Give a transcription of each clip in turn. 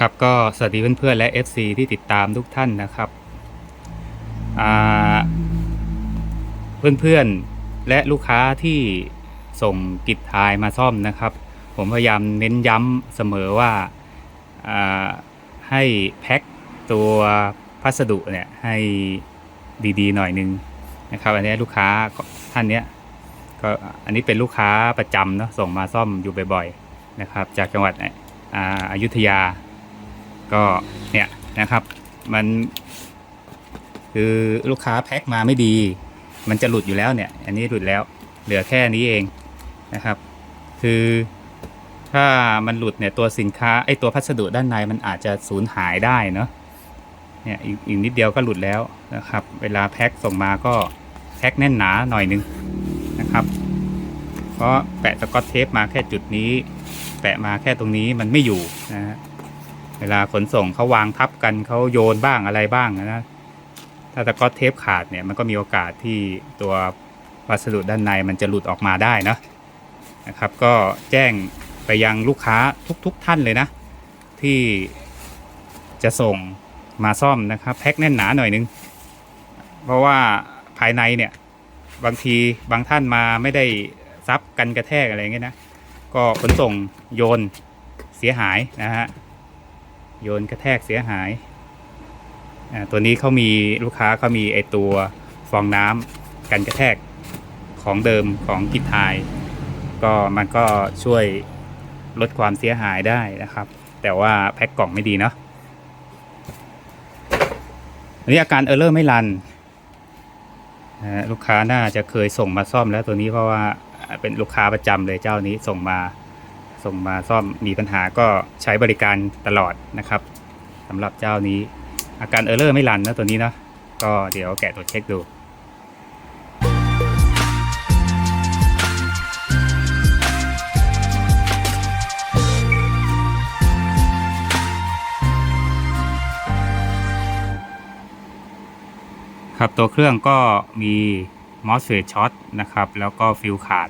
ครับก็สวัสดีเพื่อนๆและ FC ที่ติดตามทุกท่านนะครับอ่าเพื่อนๆและลูกค้าที่ส่งกิจทายมาซ่อมนะครับ ผมพยายามเน้นย้ำเสมอว่าาให้แพ็คตัวพัสดุเนี่ยให้ดีๆหน่อยนึงนะครับ อันนี้ลูกค้าท่านเนี้ยก็อันนี้เป็นลูกค้าประจำเนาะส่งมาซ่อมอยู่บ่อยๆนะครับ จากจังหวัดอาอยุธยา ก็เนี่ยนะครับ มันคือลูกค้าแพ็คมาไม่ดี มันจะหลุดอยู่แล้วเนี่ย อันนี้หลุดแล้ว เหลือแค่นี้เองนะครับ คือถ้ามันหลุดเนี่ยตัวสินค้าไอตัวพัสดุด้านในมันอาจจะสูญหายได้เนาะเนี่ยอีกอีกนิดเดียวก็หลุดแล้วนะครับ เวลาแพ็คส่งมาก็แพ็คแน่นหนาหน่อยนึงนะครับเพราะแปะสกอตเทปมาแค่จุดนี้ แปะมาแค่ตรงนี้มันไม่อยู่นะฮะ เวลาขนส่งเขาวางทับกันเขาโยนบ้างอะไรบ้างนะถ้าตะก๊อตเทปขาดเนี่ยมันก็มีโอกาสที่ตัววัสดุด้านในมันจะหลุดออกมาได้นะนะครับ ก็แจ้งไปยังลูกค้าทุกๆทท่านเลยนะ ที่จะส่งมาซ่อมนะครับแพ็คแน่นหนาหน่อยนึง เพราะว่าภายในเนี่ยบางทีบางท่านมาไม่ได้ซับกันกระแทกอะไรเงี้ยนะ ก็ขนส่งโยนเสียหายนะฮะ โยนกระแทกเสียหายอ่าตัวนี้เขามีลูกค้าเขามีไอตัวฟองน้ำกันกระแทกของเดิมของกิจทายก็มันก็ช่วยลดความเสียหายได้นะครับ แต่ว่าแพ็คกล่องไม่ดีเนาะอันนี้อาการเออร์เลอร์ไม่รันลูกค้าน่าจะเคยส่งมาซ่อมแล้วตัวนี้เพราะว่าเป็นลูกค้าประจำเลยเจ้านี้ส่งมา ส่งมาซ่อมมีปัญหาก็ใช้บริการตลอดนะครับสำหรับเจ้านี้ อาการเออร์เลอร์ไม่รันนะตัวนี้นะก็เดี๋ยวแกะตัวเช็คดูครับตัวเครื่องก็มีมอสเฟสช็อตนะครับ แล้วก็ฟิลขาด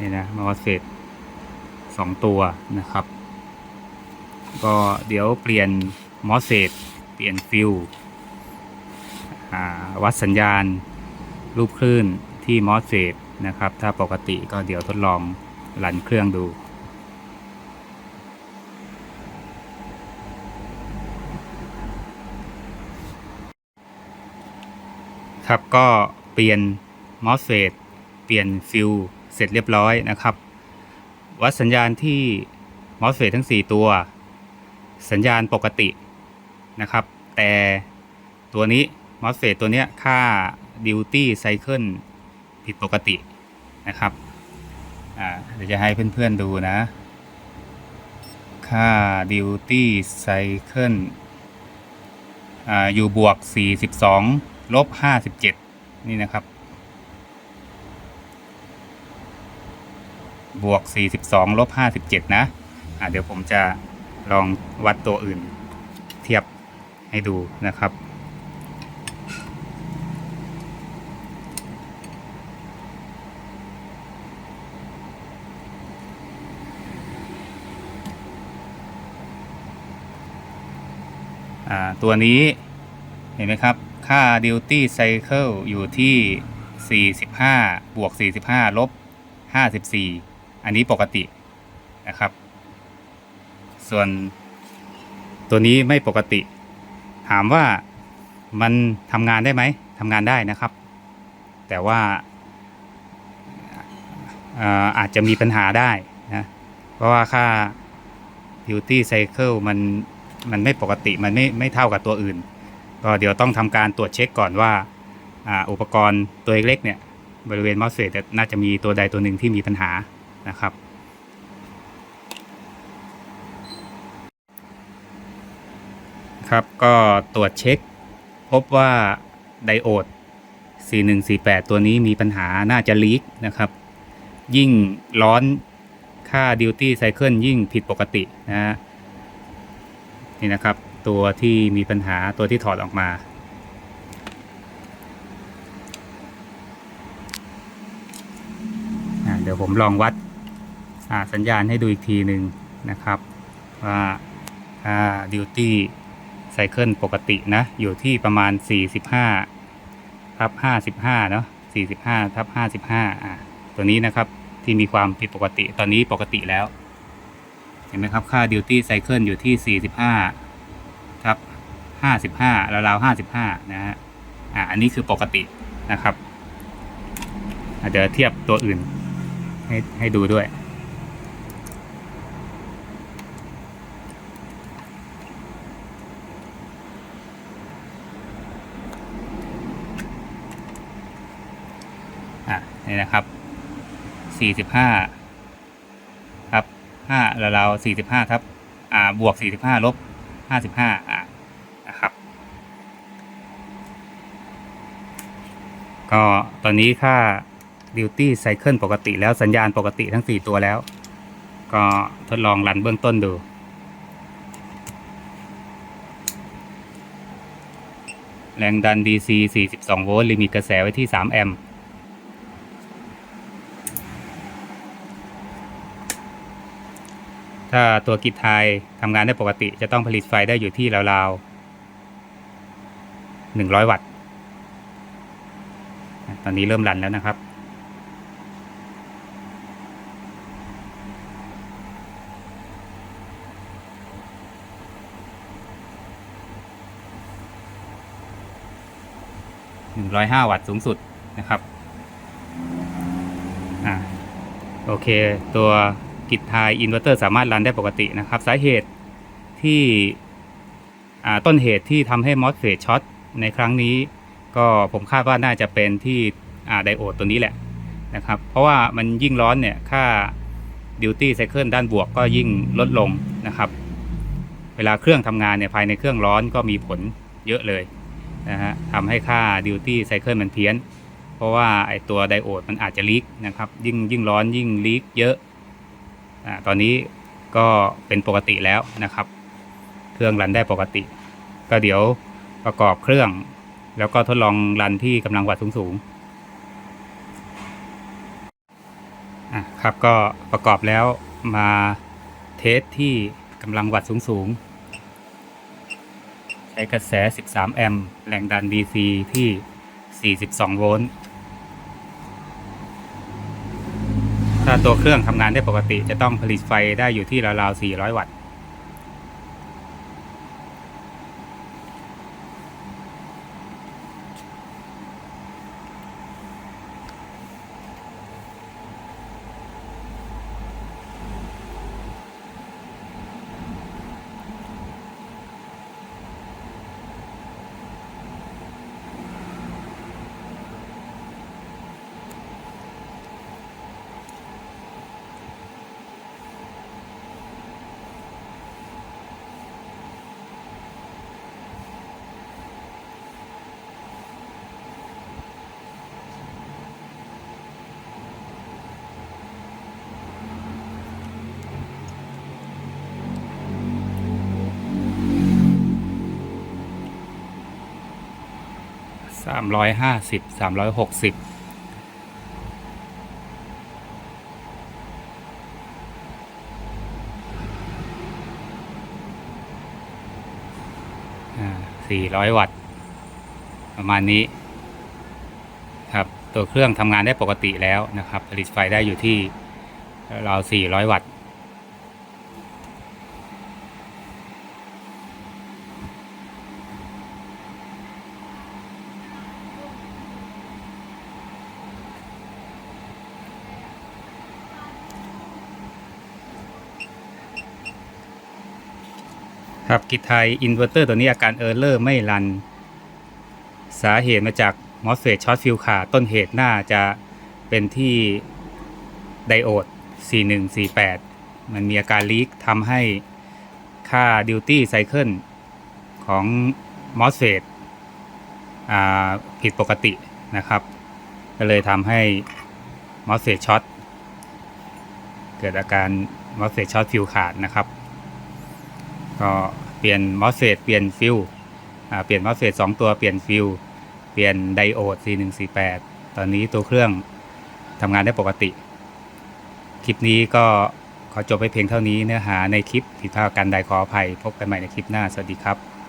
นี่นะมอสเฟส สองตัวนะครับ ก็เดี๋ยวเปลี่ยนมอสเซตเปลี่ยนฟิลวัดสัญญาณ รูปคลื่นที่มอสเซตนะครับ ถ้าปกติก็เดี๋ยวทดลองหลันเครื่องดูครับก็เปลี่ยนมอสเฟตเปลี่ยนฟิลเสร็จเรียบร้อยนะครับ วัดสัญญาณที่มอสเฟตทั้ง 4 ตัว สัญญาณปกตินะครับ แต่ตัวนี้มอสเฟตตัวเนี้ยค่า duty cycle ผิดปกตินะครับเดี๋ยวจะให้เพื่อนๆดูนะ ค่า duty cycle อ่าอยู่บวก 42 ลบ 57 นี่นะครับ บวก 42 ลบ 57 นะอะเดี๋ยวผมจะลองวัดตัวอื่น เทียบให้ดูนะครับ ตัวนี้เห็นไหมครับ ค่า duty cycle อยู่ที่ 45 บวก 45 ลบ 54 อันนี้ปกตินะครับ ส่วนตัวนี้ไม่ปกติ ถามว่ามันทำงานได้ไหมทำงานได้นะครับ แต่ว่าอาอาจจะมีปัญหาได้นะเพราะว่าค่า duty cycle มันมันไม่ปกติมันไม่ไม่เท่ากับตัวอื่น ก็เดี๋ยวต้องทำการตรวจเช็คก่อนว่าอ,าอุปกรณ์ตัวเล็กเนี่ย บริเวณมอสเฟตน่าจะมีตัวใดตัวหนึ่งที่มีปัญหา นะครับ ครับก็ตรวจเช็ค พบว่าไดโอด 4148 ตัวนี้มีปัญหาน่าจะลีกนะครับ ยิ่งร้อนค่า duty cycle ยิ่งผิดปกตินะฮะนี่นะครับ ตัวที่มีปัญหาตัวที่ถอดออกมาเดี๋ยวผมลองวัด สัญญาณให้ดูอีกทีหนึ่งนะครับ ว่าดิวตี้ไซเคิลปกตินะ อยู่ที่ประมาณ 45ทับ55 เนาะ45ทับ55 อ่าตัวนี้นะครับที่มีความผิดปกติตอนนี้ปกติแล้ว เห็นไหมครับ ค่าดิวตี้ไซเคิลอยู่ที่ 45ทับ55ราวๆ55 นะฮะอ่าอันนี้คือปกตินะครับเดี๋ยวเทียบตัวอื่นให้ให้ดูด้วย นี่นะครับสี่สิบห้าครับห้าราวๆสี่สิบห้าครับอ่าบวกสี่สิบห้าลบห้าสิบห้าอ่านะครับ ก็ตอนนี้ค่า duty cycle ปกติแล้วสัญญาณปกติทั้ง 4 ตัวแล้ว ก็ทดลองรันเบื้องต้นดูแรงดัน DC 42 โวลต์ลิมิตกระแสไว้ที่ 3 แอมป์ ถ้าตัวกิจไทยทำงานได้ปกติ จะต้องผลิตไฟได้อยู่ที่ราวๆ100 วัตต์ ตอนนี้เริ่มรันแล้วนะครับหนึ่งร้อยห้าวัตต์สูงสุดนะครับ อ่า โอเค ตัว กิจไทยอินเวอร์เตอร์สามารถรันได้ปกตินะครับ สาเหตุที่ต้นเหตุที่ทำให้มอสเฟตช็อตในครั้งนี้ ก็ผมคาดว่าน่าจะเป็นที่ไดโอดตัวนี้แหละนะครับ เพราะว่ามันยิ่งร้อนเนี่ยค่า duty cycle ด้านบวกก็ยิ่งลดลงนะครับ เวลาเครื่องทำงานเนี่ยภายในเครื่องร้อนก็มีผลเยอะเลยนะฮะทำให้ค่า duty cycle มันเพี้ยน เพราะว่าไอตัวไดโอดมันอาจจะลีกนะครับ ยิ่งยิ่งร้อนยิ่งลีกเยอะ ตอนนี้ก็เป็นปกติแล้วนะครับ เครื่องรันได้ปกติ ก็เดี๋ยวประกอบเครื่อง แล้วก็ทดลองรันที่กำลังวัตต์สูงๆอะครับก็ประกอบแล้วมาเทสที่กำลังวัตต์สูงๆใช้กระแส 13 แอมป์แรงดัน DC ที่ 42 โวลต์ ถ้าตัวเครื่องทำงานได้ปกติจะต้องผลิตไฟได้อยู่ที่ราวๆ400 วัตต์ามร้อยห้าสิบสามร้อยหกสิบอ่าสี่ร้อยวัตต์ ประมาณนี้ครับตัวเครื่องทำงานได้ปกติแล้วนะครับ ผลิตไฟได้อยู่ที่ราวสี่ร้อยวัตต์ ครับกิไทยอินเวอร์เตอร์ตัวนี้อาการเออร์เลอร์ไม่รัน สาเหตุมาจากมอสเฟตช็อตฟิวขาดต้นเหตุน่าจะเป็นที่ไดโอด 4148 มันมีอาการลีกทำให้ค่าดิวตี้ไซเคิลของมอสเฟตผิดปกตินะครับ ก็เลยทำให้มอสเฟตช็อตเกิดอาการมอสเฟตช็อตฟิวขาดนะครับ ก็เปลี่ยนมอสเฟตเปลี่ยนฟิลเปลี่ยนมอสเฟตสองตัวเปลี่ยนฟิลเปลี่ยนไดโอด C148 ตอนนี้ตัวเครื่องทำงานได้ปกติ คลิปนี้ก็ขอจบไปเพียงเท่านี้เนื้อหาในคลิปผิดพลาดกันใดขออภัย พบกันใหม่ในคลิปหน้า สวัสดีครับ